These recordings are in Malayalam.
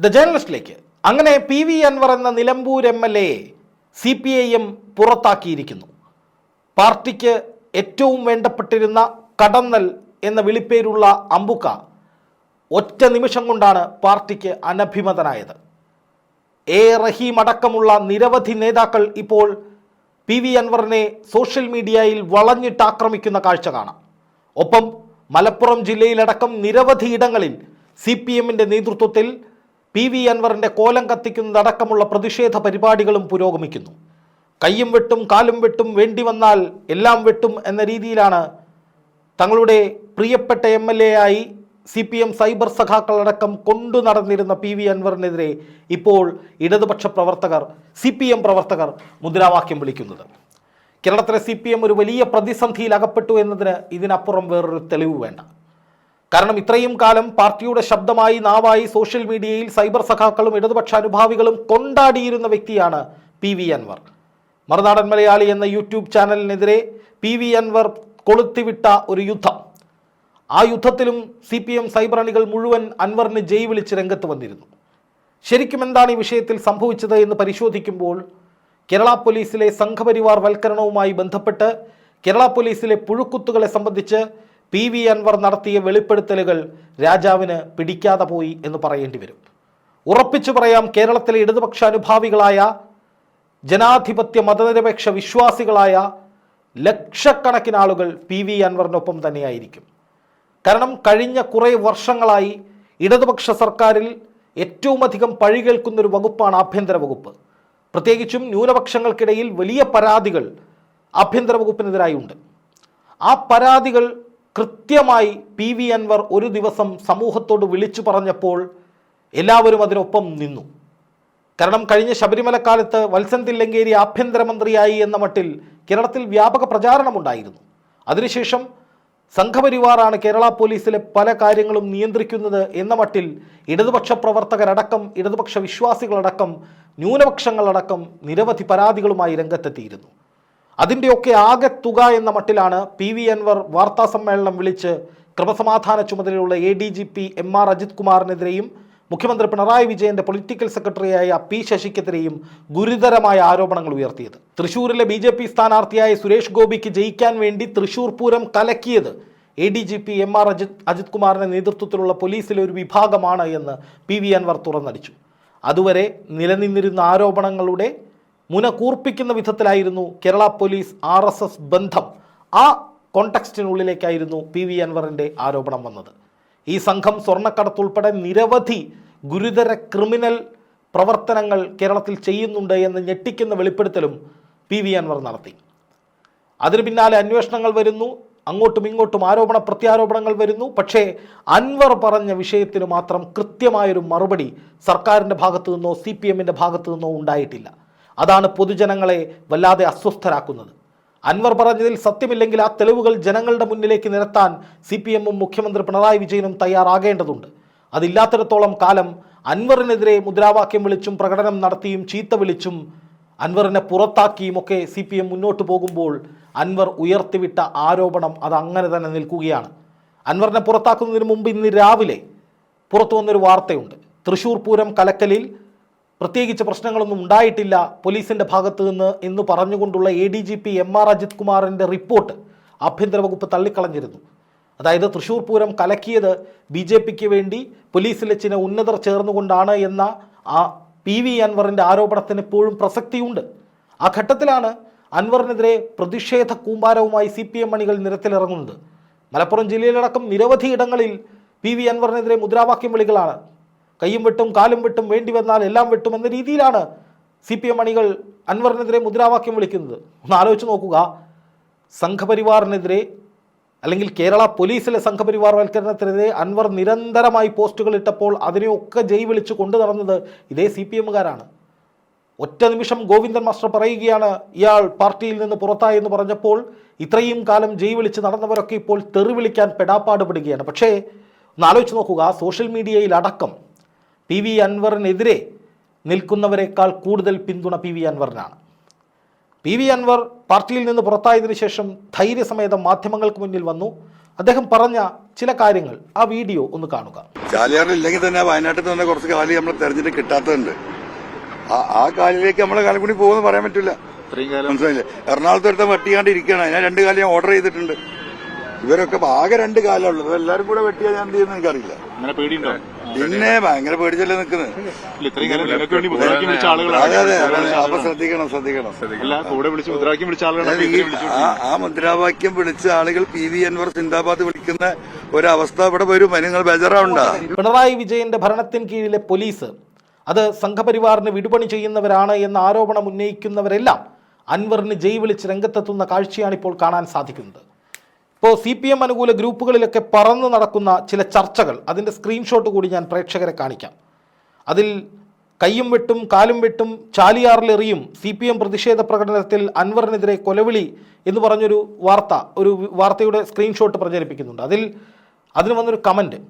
ദ ജേർണലിസ്റ്റിലേക്ക് അങ്ങനെ പി വി അൻവർ എന്ന Nilambur M L A C P I M പുറത്താക്കിയിരിക്കുന്നു. പാർട്ടിക്ക് ഏറ്റവും വേണ്ടപ്പെട്ടിരുന്ന കടന്നൽ എന്ന വിളിപ്പേരുള്ള അമ്പുക്ക ഒറ്റ നിമിഷം കൊണ്ടാണ് പാർട്ടിക്ക് അനഭിമതനായത്. എ റഹീം അടക്കമുള്ള നിരവധി നേതാക്കൾ ഇപ്പോൾ പി വി അൻവറിനെ സോഷ്യൽ മീഡിയയിൽ വളഞ്ഞിട്ട് ആക്രമിക്കുന്ന കാഴ്ച കാണാം. ഒപ്പം മലപ്പുറം ജില്ലയിലടക്കം നിരവധി ഇടങ്ങളിൽ സി പി എമ്മിന്റെ നേതൃത്വത്തിൽ പി വി അൻവറിന്റെ കോലം കത്തിക്കുന്നതടക്കമുള്ള പ്രതിഷേധ പരിപാടികളും പുരോഗമിക്കുന്നു. കയ്യും വെട്ടും കാലും വെട്ടും വേണ്ടി വന്നാൽ എല്ലാം വെട്ടും എന്ന രീതിയിലാണ് തങ്ങളുടെ പ്രിയപ്പെട്ട എം എൽ എ ആയി സി പി എം സൈബർ സഖാക്കളടക്കം കൊണ്ടു നടന്നിരുന്ന പി വി അൻവറിനെതിരെ ഇപ്പോൾ ഇടതുപക്ഷ പ്രവർത്തകർ സി പി എം പ്രവർത്തകർ മുദ്രാവാക്യം വിളിക്കുന്നത്. കേരളത്തിലെ സി പി എം ഒരു വലിയ പ്രതിസന്ധിയിൽ അകപ്പെട്ടു എന്നതിന് ഇതിനപ്പുറം വേറൊരു തെളിവ് വേണ്ട. കാരണം ഇത്രയും കാലം പാർട്ടിയുടെ ശബ്ദമായി നാവായി സോഷ്യൽ മീഡിയയിൽ സൈബർ സഖാക്കളും ഇടതുപക്ഷ അനുഭാവികളും കൊണ്ടാടിയിരുന്ന വ്യക്തിയാണ് പി വി അൻവർ. മറുനാടൻ മലയാളി എന്ന യൂട്യൂബ് ചാനലിനെതിരെ പി വി അൻവർ കൊളുത്തിവിട്ട ഒരു യുദ്ധം. ആ യുദ്ധത്തിലും സി പി എം സൈബർ അണികൾ മുഴുവൻ അൻവറിന് ജയ് വിളിച്ച് രംഗത്ത് വന്നിരുന്നു. ശരിക്കും എന്താണ് ഈ വിഷയത്തിൽ സംഭവിച്ചത് എന്ന് പരിശോധിക്കുമ്പോൾ കേരള പോലീസിലെ സംഘപരിവാർ വൽക്കരണവുമായി ബന്ധപ്പെട്ട് കേരള പോലീസിലെ പുഴുക്കുത്തുകളെ സംബന്ധിച്ച് പി വി അൻവർ നടത്തിയ വെളിപ്പെടുത്തലുകൾ രാജാവിന് പിടിക്കാതെ പോയി എന്ന് പറയേണ്ടി വരും. ഉറപ്പിച്ചു പറയാം കേരളത്തിലെ ഇടതുപക്ഷ അനുഭാവികളായ ജനാധിപത്യ മതനിരപേക്ഷ വിശ്വാസികളായ ലക്ഷക്കണക്കിന് ആളുകൾ പി വി അൻവറിനൊപ്പം തന്നെയായിരിക്കും. കാരണം കഴിഞ്ഞ കുറേ വർഷങ്ങളായി ഇടതുപക്ഷ സർക്കാരിൽ ഏറ്റവും അധികം പഴി കേൾക്കുന്ന ഒരു വകുപ്പാണ് ആഭ്യന്തര വകുപ്പ്. പ്രത്യേകിച്ചും ന്യൂനപക്ഷങ്ങൾക്കിടയിൽ വലിയ പരാതികൾ ആഭ്യന്തര വകുപ്പിനെതിരായി ഉണ്ട് ആ പരാതികൾ കൃത്യമായി പി വി അൻവർ ഒരു ദിവസം സമൂഹത്തോട് വിളിച്ചു പറഞ്ഞപ്പോൾ എല്ലാവരും അതിനൊപ്പം നിന്നു. കാരണം കഴിഞ്ഞ ശബരിമല കാലത്ത് വത്സൻ തില്ലങ്കേരി ആഭ്യന്തരമന്ത്രിയായി എന്ന മട്ടിൽ കേരളത്തിൽ വ്യാപക പ്രചാരണമുണ്ടായിരുന്നു. അതിനുശേഷം സംഘപരിവാറാണ് കേരള പോലീസിലെ പല കാര്യങ്ങളും നിയന്ത്രിക്കുന്നത് എന്ന മട്ടിൽ ഇടതുപക്ഷ പ്രവർത്തകരടക്കം ഇടതുപക്ഷ വിശ്വാസികളടക്കം ന്യൂനപക്ഷങ്ങളടക്കം നിരവധി പരാതികളുമായി രംഗത്തെത്തിയിരുന്നു. അതിന്റെയൊക്കെ ആകെ തുക എന്ന മട്ടിലാണ് പി വി അൻവർ വാർത്താ സമ്മേളനം വിളിച്ച് ക്രമസമാധാന ചുമതലയുള്ള A D G P M R Ajith കുമാറിനെതിരെയും മുഖ്യമന്ത്രി പിണറായി വിജയന്റെ പൊളിറ്റിക്കൽ സെക്രട്ടറിയായ പി ശശിക്കെതിരെയും ഗുരുതരമായ ആരോപണങ്ങൾ ഉയർത്തിയത്. തൃശൂരിലെ ബി ജെ പി സ്ഥാനാർത്ഥിയായ സുരേഷ് ഗോപിക്ക് ജയിക്കാൻ വേണ്ടി Thrissur Pooram കലക്കിയത് A D G P M R Ajith Ajith കുമാറിന്റെ നേതൃത്വത്തിലുള്ള പോലീസിലെ ഒരു വിഭാഗമാണ് എന്ന് പി വി അൻവർ തുറന്നടിച്ചു. അതുവരെ നിലനിന്നിരുന്ന ആരോപണങ്ങളുടെ മുന കൂർപ്പിക്കുന്ന വിധത്തിലായിരുന്നു Kerala police R S S ബന്ധം. ആ കോണ്ടക്സ്റ്റിനുള്ളിലേക്കായിരുന്നു പി വി അൻവറിന്റെ ആരോപണം വന്നത്. ഈ സംഘം സ്വർണക്കടത്തുൾപ്പെടെ നിരവധി ഗുരുതര ക്രിമിനൽ പ്രവർത്തനങ്ങൾ കേരളത്തിൽ ചെയ്യുന്നുണ്ട് എന്ന് ഞെട്ടിക്കുന്ന വെളിപ്പെടുത്തലും പി വി അൻവർ നടത്തി. അതിന് പിന്നാലെ അന്വേഷണങ്ങൾ വരുന്നു അങ്ങോട്ടും ഇങ്ങോട്ടും ആരോപണ പ്രത്യാരോപണങ്ങൾ വരുന്നു. പക്ഷേ അൻവർ പറഞ്ഞ വിഷയത്തിന് മാത്രം കൃത്യമായൊരു മറുപടി സർക്കാരിന്റെ ഭാഗത്തു നിന്നോ സി പി എമ്മിന്റെ ഭാഗത്തു നിന്നോ ഉണ്ടായിട്ടില്ല. അതാണ് പൊതുജനങ്ങളെ വല്ലാതെ അസ്വസ്ഥരാക്കുന്നത്. അൻവർ പറഞ്ഞതിൽ സത്യമില്ലെങ്കിൽ ആ തെളിവുകൾ ജനങ്ങളുടെ മുന്നിലേക്ക് നിരത്താൻ സി പി എമ്മും മുഖ്യമന്ത്രി പിണറായി വിജയനും തയ്യാറാകേണ്ടതുണ്ട്. അതില്ലാത്തിടത്തോളം കാലം അൻവറിനെതിരെ മുദ്രാവാക്യം വിളിച്ചും പ്രകടനം നടത്തിയും ചീത്ത വിളിച്ചും അൻവറിനെ പുറത്താക്കിയും ഒക്കെ സി പി എം മുന്നോട്ട് പോകുമ്പോൾ അൻവർ ഉയർത്തിവിട്ട ആരോപണം അത് അങ്ങനെ തന്നെ നിൽക്കുകയാണ്. അൻവറിനെ പുറത്താക്കുന്നതിന് മുമ്പ് ഇന്ന് രാവിലെ പുറത്തു വന്നൊരു വാർത്തയുണ്ട്. തൃശൂർ പൂരം കലക്കലിൽ പ്രത്യേകിച്ച് പ്രശ്നങ്ങളൊന്നും ഉണ്ടായിട്ടില്ല പോലീസിന്റെ ഭാഗത്തു നിന്ന് എന്ന് പറഞ്ഞുകൊണ്ടുള്ള A D G P M R Ajith കുമാറിന്റെ റിപ്പോർട്ട് ആഭ്യന്തര വകുപ്പ് തള്ളിക്കളഞ്ഞിരുന്നു. അതായത് തൃശൂർ പൂരം കലക്കിയത് ബി ജെ പിക്ക് വേണ്ടി പോലീസിലെ ചില ഉന്നതർ ചേർന്നുകൊണ്ടാണ് എന്ന ആ പി വി അൻവറിന്റെ ആരോപണത്തിന് ഇപ്പോഴും പ്രസക്തിയുണ്ട്. ആ ഘട്ടത്തിലാണ് അൻവറിനെതിരെ പ്രതിഷേധ കൂമ്പാരവുമായി സി പി എം അണികൾ നിരത്തിലിറങ്ങുന്നത്. മലപ്പുറം ജില്ലയിലടക്കം നിരവധി ഇടങ്ങളിൽ പി വി അൻവറിനെതിരെ മുദ്രാവാക്യം വിളികളാണ് കയ്യും വെട്ടും കാലും വെട്ടും വേണ്ടി വന്നാൽ എല്ലാം വെട്ടും എന്ന രീതിയിലാണ് സി പി എം അണികൾ അൻവറിനെതിരെ മുദ്രാവാക്യം വിളിക്കുന്നത്. ഒന്ന് ആലോചിച്ച് നോക്കുക. സംഘപരിവാറിനെതിരെ അല്ലെങ്കിൽ കേരള പോലീസിലെ സംഘപരിവാർ വൽക്കരണത്തിനെതിരെ അൻവർ നിരന്തരമായി പോസ്റ്റുകൾ ഇട്ടപ്പോൾ അതിനെയൊക്കെ ജയ് വിളിച്ച് കൊണ്ടു നടന്നത് ഇതേ സി പി എമ്മുകാരാണ് ഒറ്റ നിമിഷം ഗോവിന്ദൻ മാസ്റ്റർ പറയുകയാണ് ഇയാൾ പാർട്ടിയിൽ നിന്ന് പുറത്തായെന്ന് പറഞ്ഞപ്പോൾ ഇത്രയും കാലം ജയ് വിളിച്ച് നടന്നവരൊക്കെ ഇപ്പോൾ തെറി വിളിക്കാൻ പെടാപ്പാട് പിടുകയാണ് പക്ഷേ ഒന്ന് ആലോചിച്ച് നോക്കുക. സോഷ്യൽ മീഡിയയിൽ അടക്കം പി വി അൻവറിനെതിരെ നിൽക്കുന്നവരെക്കാൾ കൂടുതൽ പിന്തുണ പി വി അൻവറിനാണ്. പി വി അൻവർ പാർട്ടിയിൽ നിന്ന് പുറത്തായതിനു ശേഷം ധൈര്യസമേതം മാധ്യമങ്ങൾക്ക് മുന്നിൽ വന്നു. അദ്ദേഹം പറഞ്ഞ ചില കാര്യങ്ങൾ ആ വീഡിയോ ഒന്ന് കാണുക. ചാലിയാറില്ലെങ്കിൽ തന്നെ വയനാട്ടിൽ തന്നെ കുറച്ച് കാലി നമ്മൾ തെരഞ്ഞെടുപ്പ് കിട്ടാത്തതുണ്ട്. ആ ആ കാലിലേക്ക് നമ്മളെ കാലം കൂടി പോകുമെന്ന് പറയാൻ പറ്റില്ല. മനസ്സിലായില്ലേ? എറണാകുളത്ത് ഒരുത്തം വെട്ടിയാണ്ട് ഇരിക്കുകയാണ്. ഞാൻ രണ്ട് കാലം ഞാൻ ഓർഡർ ചെയ്തിട്ടുണ്ട്. ഇവരൊക്കെ ആകെ രണ്ട് കാലമുള്ളൂ ഇവർ എല്ലാവരും കൂടെ വെട്ടിയാൽ ഞാൻ എന്ത് ചെയ്യുന്ന എനിക്കറിയില്ല. അങ്ങനെ പേടിയുണ്ടോ? പിന്നെ ഭയങ്കര പേടിച്ചല്ലേ നിൽക്കുന്നത് ഇല്ല ഇത്രയും കാലം നിങ്ങൾക്ക് വേണ്ടി മുദ്രാവാക്യം വിളിച്ച ആളുകളാണ്. അതെ അതെ അതെ. അപ്പൊ ശ്രദ്ധിക്കണം ശ്രദ്ധിക്കണം. അല്ല കൂടെ വിളിച്ച് മുദ്രാവാക്യം വിളിച്ച ആളുകളാണ് അതായത് ഈ ഇത്രയും വിളിച്ചു ആ ആ മുദ്രാവാക്യം വിളിച്ച ആളുകൾ പി വി അൻവർ സിന്ദാബാദ് വിളിക്കുന്ന ഒരവസ്ഥ ഇവിടെ വരും. അതിന് നിങ്ങൾ ബേജാറാവണ്ട. പിണറായി വിജയന്റെ ഭരണത്തിന് കീഴിലെ പോലീസ് അത് സംഘപരിവാറിന് വിടുപണി ചെയ്യുന്നവരാണ് എന്ന ആരോപണം ഉന്നയിക്കുന്നവരെല്ലാം അൻവറിന് ജയ് വിളിച്ച് രംഗത്തെത്തുന്ന കാഴ്ചയാണ് ഇപ്പോൾ കാണാൻ സാധിക്കുന്നത്. ഇപ്പോൾ സി പി എം അനുകൂല ഗ്രൂപ്പുകളിലൊക്കെ പറന്ന് നടക്കുന്ന ചില ചർച്ചകൾ അതിന്റെ സ്ക്രീൻഷോട്ട് കൂടി ഞാൻ പ്രേക്ഷകരെ കാണിക്കാം. അതിൽ കയ്യും വെട്ടും കാലും വെട്ടും ചാലിയാറിലെറിയും സി പി എം പ്രതിഷേധ പ്രകടനത്തിൽ അൻവറിനെതിരെ കൊലവിളി എന്ന് പറഞ്ഞൊരു വാർത്ത ഒരു വാർത്തയുടെ സ്ക്രീൻഷോട്ട് പ്രചരിപ്പിക്കുന്നുണ്ട്. അതിൽ അതിന് വന്നൊരു കമന്റ്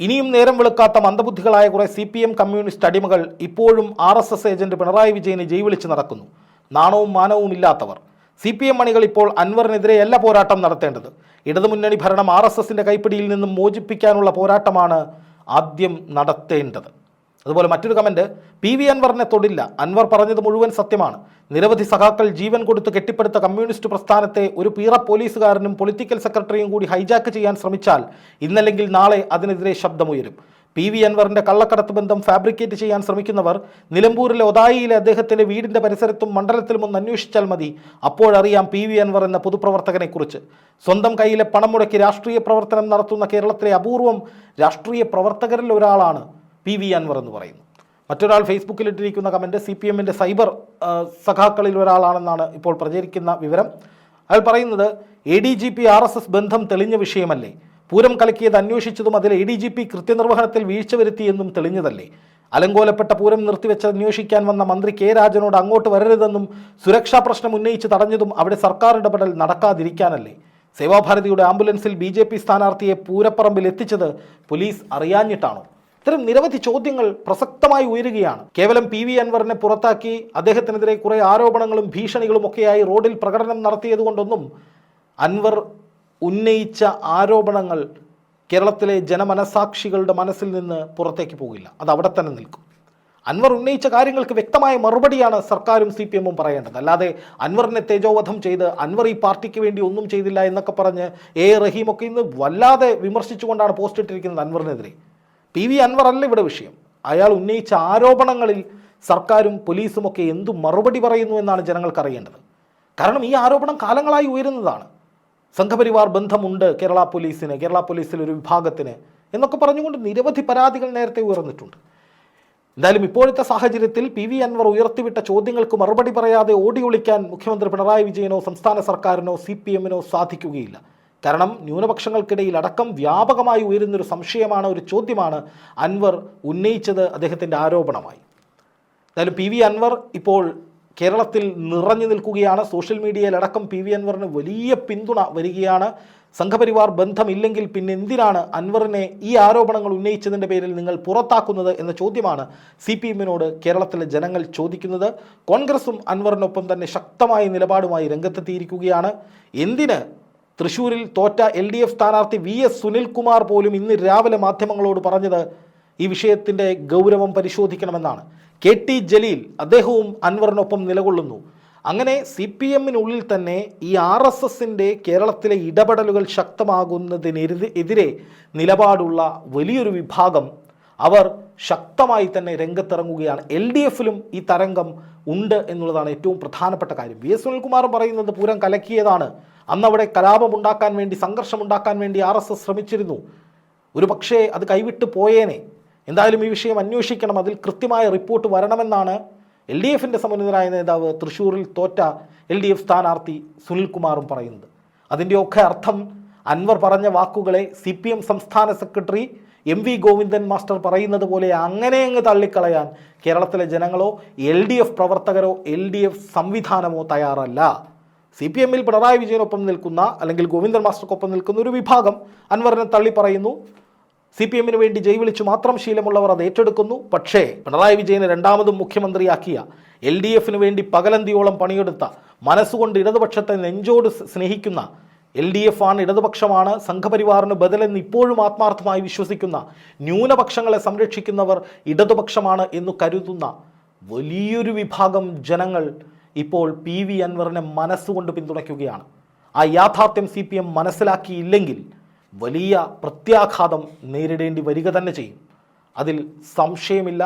ഇനിയും നേരം വെളുക്കാത്ത മന്ദബുദ്ധികളായ കുറേ സി പി എം കമ്മ്യൂണിസ്റ്റ് അടിമകൾ ഇപ്പോഴും R S S agent Pinarayi വിജയനെ ജയ് വിളിച്ച് നടക്കുന്നു. നാണവും മാനവും ഇല്ലാത്തവർ സി പി എം മണികൾ ഇപ്പോൾ അൻവറിനെതിരെയല്ല പോരാട്ടം നടത്തേണ്ടത്. ഇടതുമുന്നണി ഭരണം ആർ എസ് എസിന്റെ കൈപ്പിടിയിൽ നിന്നും മോചിപ്പിക്കാനുള്ള പോരാട്ടമാണ് ആദ്യം നടത്തേണ്ടത്. അതുപോലെ മറ്റൊരു കമന്റ് പി വി അൻവറിനെ തൊടില്ല. അൻവർ പറഞ്ഞത് മുഴുവൻ സത്യമാണ്. നിരവധി സഖാക്കൾ ജീവൻ കൊടുത്ത് കെട്ടിപ്പടുത്ത കമ്മ്യൂണിസ്റ്റ് പ്രസ്ഥാനത്തെ ഒരു പീറ പോലീസുകാരനും പൊളിറ്റിക്കൽ സെക്രട്ടറിയും കൂടി ഹൈജാക്ക് ചെയ്യാൻ ശ്രമിച്ചാൽ ഇന്നല്ലെങ്കിൽ നാളെ അതിനെതിരെ ശബ്ദമുയരും. പി വി അൻവറിന്റെ കള്ളക്കടത്ത് ബന്ധം ഫാബ്രിക്കേറ്റ് ചെയ്യാൻ ശ്രമിക്കുന്നവർ നിലമ്പൂരിലെ ഒതായിയിലെ അദ്ദേഹത്തിന്റെ വീടിന്റെ പരിസരത്തും മണ്ഡലത്തിലും ഒന്ന് അന്വേഷിച്ചാൽ മതി. അപ്പോഴറിയാം പി വി അൻവർ എന്ന പൊതുപ്രവർത്തകനെ കുറിച്ച് സ്വന്തം കയ്യിലെ പണം മുടക്കി രാഷ്ട്രീയ പ്രവർത്തനം നടത്തുന്ന കേരളത്തിലെ അപൂർവം രാഷ്ട്രീയ പ്രവർത്തകരിൽ ഒരാളാണ് പി വി അൻവർ എന്ന് പറയുന്നത് മറ്റൊരാൾ ഫേസ്ബുക്കിൽ ഇട്ടിരിക്കുന്ന കമന്റ് സി പി എമ്മിന്റെ സൈബർ സഖാക്കളിൽ ഒരാളാണെന്നാണ് ഇപ്പോൾ പ്രചരിക്കുന്ന വിവരം. അയാൾ പറയുന്നത് A D G P R S S ബന്ധം തെളിഞ്ഞ വിഷയമല്ലേ? പൂരം കലക്കിയത് അന്വേഷിച്ചതും അതിൽ എ ഡി ജി പി കൃത്യനിർവഹണത്തിൽ വീഴ്ച വരുത്തിയെന്നും തെളിഞ്ഞതല്ലേ? അലങ്കോലപ്പെട്ട പൂരം നിർത്തിവെച്ച് അന്വേഷിക്കാൻ വന്ന മന്ത്രി കെ രാജനോട് അങ്ങോട്ട് വരരുതെന്നും സുരക്ഷാ പ്രശ്നം ഉന്നയിച്ച് തടഞ്ഞതും അവിടെ സർക്കാർ ഇടപെടൽ നടക്കാതിരിക്കാനല്ലേ? സേവാഭാരതിയുടെ ആംബുലൻസിൽ ബി ജെ പി സ്ഥാനാർത്ഥിയെ പൂരപ്പറമ്പിൽ എത്തിച്ചത് പോലീസ് അറിയാഞ്ഞിട്ടാണോ? ഇത്തരം നിരവധി ചോദ്യങ്ങൾ പ്രസക്തമായി ഉയരുകയാണ്. കേവലം പി വി അൻവറിനെ പുറത്താക്കി അദ്ദേഹത്തിനെതിരെ കുറെ ആരോപണങ്ങളും ഭീഷണികളും ഒക്കെയായി റോഡിൽ പ്രകടനം നടത്തിയതുകൊണ്ടൊന്നും അൻവർ ഉന്നയിച്ച ആരോപണങ്ങൾ കേരളത്തിലെ ജനമനസാക്ഷികളുടെ മനസ്സിൽ നിന്ന് പുറത്തേക്ക് പോകില്ല. അത് അവിടെ തന്നെ നിൽക്കും. അൻവർ ഉന്നയിച്ച കാര്യങ്ങൾക്ക് വ്യക്തമായ മറുപടിയാണ് സർക്കാരും സി പി എമ്മും പറയേണ്ടത്. അല്ലാതെ അൻവറിനെ തേജോവധം ചെയ്ത് അൻവർ ഈ പാർട്ടിക്ക് വേണ്ടി ഒന്നും ചെയ്തില്ല എന്നൊക്കെ പറഞ്ഞ് എ റഹീമൊക്കെ ഇന്ന് വല്ലാതെ വിമർശിച്ചുകൊണ്ടാണ് പോസ്റ്റ് ഇട്ടിരിക്കുന്നത് അൻവറിനെതിരെ. പി വി അൻവർ അല്ല ഇവിടെ വിഷയം. അയാൾ ഉന്നയിച്ച ആരോപണങ്ങളിൽ സർക്കാരും പോലീസും ഒക്കെ എന്തു മറുപടി പറയുന്നു എന്നാണ് ജനങ്ങൾക്ക് അറിയേണ്ടത്. കാരണം ഈ ആരോപണം കാലങ്ങളായി ഉയരുന്നതാണ്. സംഘപരിവാർ ബന്ധമുണ്ട് കേരള പോലീസിന് കേരള പോലീസിലെ ഒരു വിഭാഗത്തിന് എന്നൊക്കെ പറഞ്ഞുകൊണ്ട് നിരവധി പരാതികൾ നേരത്തെ ഉയർന്നിട്ടുണ്ട്. എന്തായാലും ഇപ്പോഴത്തെ സാഹചര്യത്തിൽ പി വി അൻവർ ഉയർത്തിവിട്ട ചോദ്യങ്ങൾക്ക് മറുപടി പറയാതെ ഓടി ഒളിക്കാൻ മുഖ്യമന്ത്രി പിണറായി വിജയനോ സംസ്ഥാന സർക്കാരിനോ സി പി എമ്മിനോ സാധിക്കുകയില്ല. കാരണം ന്യൂനപക്ഷങ്ങൾക്കിടയിൽ അടക്കം വ്യാപകമായി ഉയരുന്നൊരു സംശയമാണ് ഒരു ചോദ്യമാണ് അൻവർ ഉന്നയിച്ചത് അദ്ദേഹത്തിന്റെ ആരോപണമായി. എന്തായാലും പി വി അൻവർ ഇപ്പോൾ കേരളത്തിൽ നിറഞ്ഞു നിൽക്കുകയാണ്. സോഷ്യൽ മീഡിയയിലടക്കം പി വി അൻവറിന് വലിയ പിന്തുണ വരികയാണ്. സംഘപരിവാർ ബന്ധമില്ലെങ്കിൽ പിന്നെ എന്തിനാണ് അൻവറിനെ ഈ ആരോപണങ്ങൾ ഉന്നയിച്ചതിന്റെ പേരിൽ നിങ്ങൾ പുറത്താക്കുന്നത് എന്ന ചോദ്യമാണ് സി പി എമ്മിനോട് കേരളത്തിലെ ജനങ്ങൾ ചോദിക്കുന്നത്. കോൺഗ്രസും അൻവറിനൊപ്പം തന്നെ ശക്തമായ നിലപാടുമായി രംഗത്തെത്തിയിരിക്കുകയാണ്. എന്തിന്? തൃശൂരിൽ തോറ്റ എൽ ഡി എഫ് സ്ഥാനാർത്ഥി വി എസ് സുനിൽകുമാർ പോലും ഇന്ന് രാവിലെ മാധ്യമങ്ങളോട് പറഞ്ഞത് ഈ വിഷയത്തിന്റെ ഗൗരവം പരിശോധിക്കണമെന്നാണ്. കെ ടി ജലീൽ അദ്ദേഹവും അൻവറിനൊപ്പം നിലകൊള്ളുന്നു. അങ്ങനെ സി പി എമ്മിനുള്ളിൽ തന്നെ ഈ ആർ എസ് എസിന്റെ കേരളത്തിലെ ഇടപെടലുകൾ ശക്തമാകുന്നതിനെതിരെ നിലപാടുള്ള വലിയൊരു വിഭാഗം അവർ ശക്തമായി തന്നെ രംഗത്തിറങ്ങുകയാണ്. എൽ ഡി എഫിലും ഈ തരംഗം ഉണ്ട് എന്നുള്ളതാണ് ഏറ്റവും പ്രധാനപ്പെട്ട കാര്യം. വി എസ് സുനിൽകുമാറും പറയുന്നത് പൂരം കലക്കിയതാണ്. അന്നവിടെ കലാപമുണ്ടാക്കാൻ വേണ്ടി സംഘർഷമുണ്ടാക്കാൻ വേണ്ടി ആർ എസ് എസ് ശ്രമിച്ചിരുന്നു. ഒരു പക്ഷേ അത് കൈവിട്ട് പോയേനെ. എന്തായാലും ഈ വിഷയം അന്വേഷിക്കണം. അതിൽ കൃത്യമായ റിപ്പോർട്ട് വരണമെന്നാണ് എൽ ഡി എഫിന്റെ സമന്വിതനായ നേതാവ് തൃശ്ശൂരിൽ തോറ്റ എൽ ഡി എഫ് സ്ഥാനാർത്ഥി സുനിൽകുമാറും പറയുന്നത്. അതിന്റെയൊക്കെ അർത്ഥം അൻവർ പറഞ്ഞ വാക്കുകളെ സി പി എം സംസ്ഥാന secretary M V Govindan master പറയുന്നത് പോലെ അങ്ങനെ അങ്ങ് തള്ളിക്കളയാൻ കേരളത്തിലെ ജനങ്ങളോ എൽ ഡി എഫ് പ്രവർത്തകരോ എൽ ഡി എഫ് സംവിധാനമോ തയ്യാറല്ല. സി പി എമ്മിൽ പിണറായി വിജയനൊപ്പം നിൽക്കുന്ന അല്ലെങ്കിൽ ഗോവിന്ദൻ മാസ്റ്റർക്കൊപ്പം നിൽക്കുന്ന ഒരു വിഭാഗം അൻവറിനെ തള്ളി പറയുന്നു സി പി എമ്മിന് വേണ്ടി ജയ് വിളിച്ചു മാത്രം ശീലമുള്ളവർ അത് ഏറ്റെടുക്കുന്നു. പക്ഷേ പിണറായി വിജയനെ രണ്ടാമതും മുഖ്യമന്ത്രിയാക്കിയ എൽ ഡി എഫിന് വേണ്ടി പകലന്തിയോളം പണിയെടുത്ത മനസ്സുകൊണ്ട് ഇടതുപക്ഷത്തെ നെഞ്ചോട് സ്നേഹിക്കുന്ന എൽ ഡി എഫ് ആണ് ഇടതുപക്ഷമാണ്. സംഘപരിവാറിന് ബദലെന്ന് ഇപ്പോഴും ആത്മാർത്ഥമായി വിശ്വസിക്കുന്ന ന്യൂനപക്ഷങ്ങളെ സംരക്ഷിക്കുന്നവർ ഇടതുപക്ഷമാണ് എന്ന് കരുതുന്ന വലിയൊരു വിഭാഗം ജനങ്ങൾ ഇപ്പോൾ പി വി അൻവറിനെ മനസ്സുകൊണ്ട് പിന്തുണയ്ക്കുകയാണ്. ആ യാഥാർത്ഥ്യം സി പി എം മനസ്സിലാക്കിയില്ലെങ്കിൽ വലിയ പ്രത്യാഘാതം നേരിടേണ്ടി വരിക തന്നെ ചെയ്യും. അതിൽ സംശയമില്ല.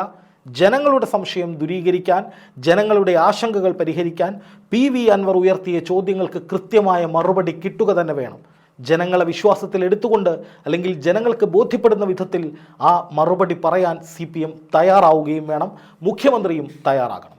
ജനങ്ങളുടെ സംശയം ദൂരീകരിക്കാൻ ജനങ്ങളുടെ ആശങ്കകൾ പരിഹരിക്കാൻ പി വി അൻവർ ഉയർത്തിയ ചോദ്യങ്ങൾക്ക് കൃത്യമായ മറുപടി കിട്ടുക തന്നെ വേണം. ജനങ്ങളെ വിശ്വാസത്തിൽ എടുത്തുകൊണ്ട് അല്ലെങ്കിൽ ജനങ്ങൾക്ക് ബോധ്യപ്പെടുന്ന വിധത്തിൽ ആ മറുപടി പറയാൻ സി തയ്യാറാവുകയും വേണം. മുഖ്യമന്ത്രിയും തയ്യാറാകണം.